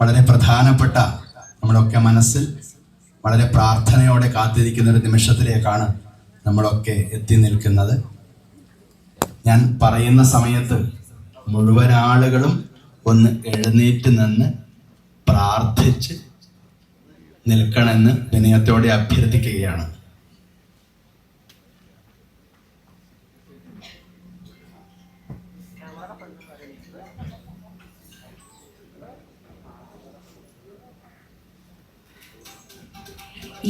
വളരെ പ്രധാനപ്പെട്ട നമ്മളൊക്കെ മനസ്സിൽ വളരെ പ്രാർത്ഥനയോടെ കാത്തിരിക്കുന്ന ഒരു നിമിഷത്തിലേക്കാണ് നമ്മളൊക്കെ എത്തി നിൽക്കുന്നത്. ഞാൻ പറയുന്ന സമയത്ത് മുഴുവൻ ആളുകളും ഒന്ന് എഴുന്നേറ്റ് നിന്ന് പ്രാർത്ഥിച്ച് നിൽക്കണമെന്ന് വിനയത്തോടെ അഭ്യർത്ഥിക്കുകയാണ്.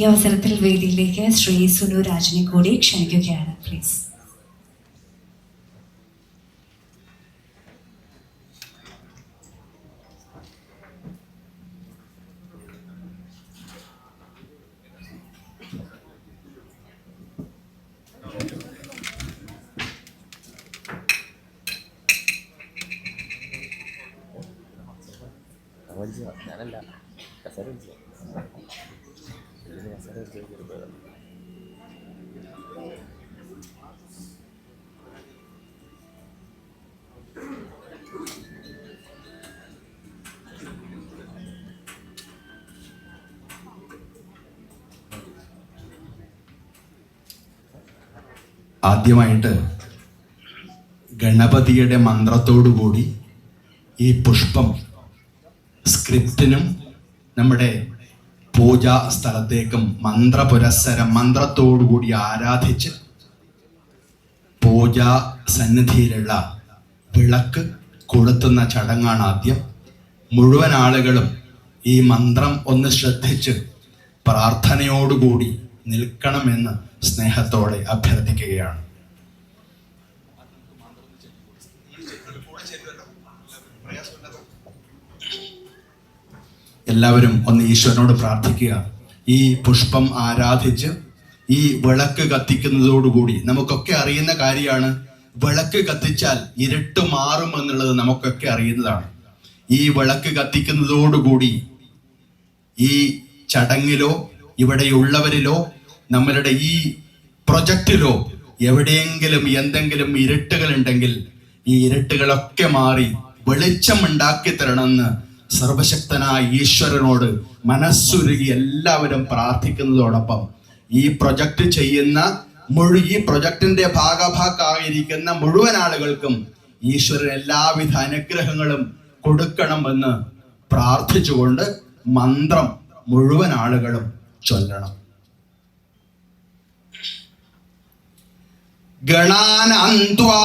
ഈ അവസരത്തിൽ വേദിയിലേക്ക് ശ്രീ സുനു രാജിനെ കൂടി ക്ഷണിക്കുകയാണ്. പ്ലീസ് ഞാനല്ല ആദ്യമായിട്ട് ഗണപതിയുടെ മന്ത്രത്തോടുകൂടി ഈ പുഷ്പം സ്ക്രിപ്റ്റിനും നമ്മുടെ പൂജാ സ്ഥലത്തേക്കും മന്ത്രപുരസ്സരം മന്ത്രത്തോടുകൂടി ആരാധിച്ച് പൂജാ സന്നിധിയിലുള്ള വിളക്ക് കൊളുത്തുന്ന ചടങ്ങാണ് ആദ്യം. മുഴുവൻ ആളുകളും ഈ മന്ത്രം ഒന്ന് ശ്രദ്ധിച്ച് പ്രാർത്ഥനയോടുകൂടി നിൽക്കണമെന്ന് സ്നേഹത്തോടെ അഭ്യർത്ഥിക്കുകയാണ്. എല്ലാവരും ഒന്ന് ഈശ്വരനോട് പ്രാർത്ഥിക്കുക. ഈ പുഷ്പം ആരാധിച്ച് ഈ വിളക്ക് കത്തിക്കുന്നതോടുകൂടി നമുക്കൊക്കെ അറിയുന്ന കാര്യമാണ്. വിളക്ക് കത്തിച്ചാൽ ഇരുട്ട് മാറും എന്നുള്ളത് നമുക്കൊക്കെ അറിയുന്നതാണ്. ഈ വിളക്ക് കത്തിക്കുന്നതോടുകൂടി ഈ ചടങ്ങിലോ ഇവിടെയുള്ളവരിലോ നമ്മളുടെ ഈ പ്രൊജക്റ്റിലോ എവിടെയെങ്കിലും എന്തെങ്കിലും ഇരുട്ടുകൾ ഉണ്ടെങ്കിൽ ഈ ഇരുട്ടുകളൊക്കെ മാറി വെളിച്ചം ഉണ്ടാക്കി തരണമെന്ന് സർവശക്തനായ ഈശ്വരനോട് മനസ്സുരുകി എല്ലാവരും പ്രാർത്ഥിക്കുന്നതോടൊപ്പം ഈ പ്രൊജക്റ്റ് ചെയ്യുന്ന മുഴു ഈ പ്രൊജക്ടിന്റെ ഭാഗഭാക്കായിരിക്കുന്ന മുഴുവൻ ആളുകൾക്കും ഈശ്വരൻ എല്ലാവിധ അനുഗ്രഹങ്ങളും കൊടുക്കണമെന്ന് പ്രാർത്ഥിച്ചുകൊണ്ട് മന്ത്രം മുഴുവൻ ആളുകളും ചൊല്ലണം. ഗണാനന്ത്വാ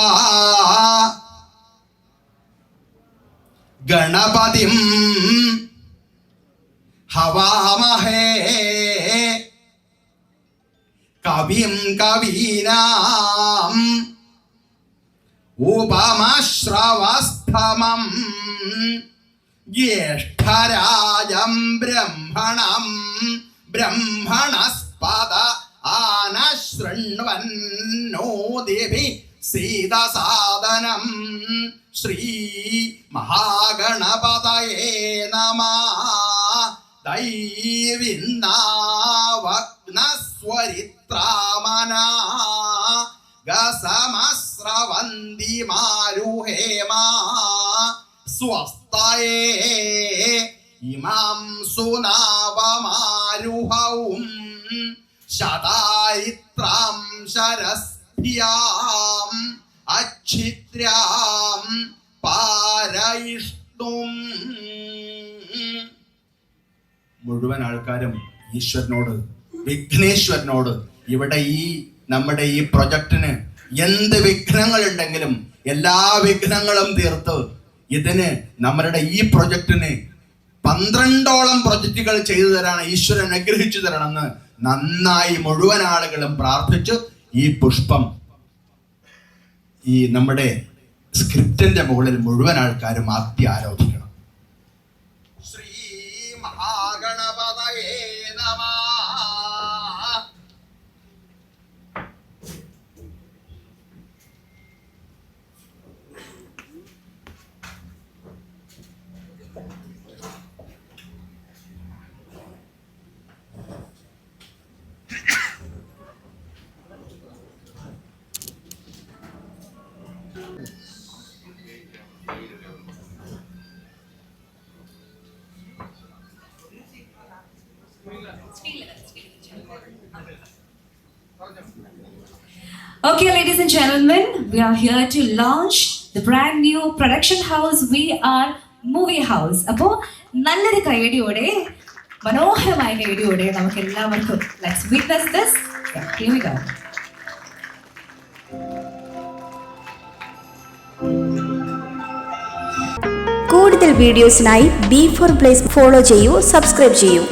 ഗണപതിം ഹവാമഹേ. കവിം കവീനാം ഉപമശ്രവസ്ഥമം ജ്യേഷ്ഠരാജം ബ്രഹ്മണം ബ്രഹ്മണസ്പദ ആനശൃണ്വന്നോദിഭി സീതസാദനം. ശ്രീ മഹാഗണപതയേ നമ. ദൈവിന്നാവഗ്നസ്വരിത്രാമന. ഗസമസ്രവന്തി മാരുഹേമ സ്വസ്തയേ ഇമാം സുനാവമാരുഹവും. ശതാരിത്രാം ശരസ്ഭ്യാം അച്ഛിദ്രാം പാരയിഷ്ണും. മുഴുവൻ ആൾക്കാരും ഈശ്വരനോട് വിഘ്നേശ്വരനോട് ഇവിടെ ഈ നമ്മുടെ ഈ പ്രൊജക്ടിന് എന്ത് വിഘ്നങ്ങൾ ഉണ്ടെങ്കിലും എല്ലാ വിഘ്നങ്ങളും തീർത്ത് ഇതിന് നമ്മളുടെ ഈ പ്രൊജക്ടിന് പന്ത്രണ്ടോളം പ്രൊജക്റ്റുകൾ ചെയ്തു തരാൻ ഈശ്വരൻ അനുഗ്രഹിച്ചു തരണമെന്ന് നന്നായി മുഴുവൻ ആളുകളും പ്രാർത്ഥിച്ചു. ഈ പുഷ്പം ഈ നമ്മുടെ സ്ക്രിപ്റ്റിന്റെ മുകളിൽ മുഴുവൻ ആൾക്കാരും ആദ്യ ആരോധിക്കണം Okay, ladies and gentlemen, we are here to launch the brand new production house. We are Movie House. അപ്പോൾ നല്ലൊരു കൈയടിയോടെ മനോഹരമായ കൈയടിയോടെ നമുക്ക് എല്ലാവർക്കും let's witness this here we go കൂടുതൽ വീഡിയോസിനായി ബി ഫോർ പ്ലേസ് ഫോളോ ചെയ്യൂ സബ്സ്ക്രൈബ് ചെയ്യൂ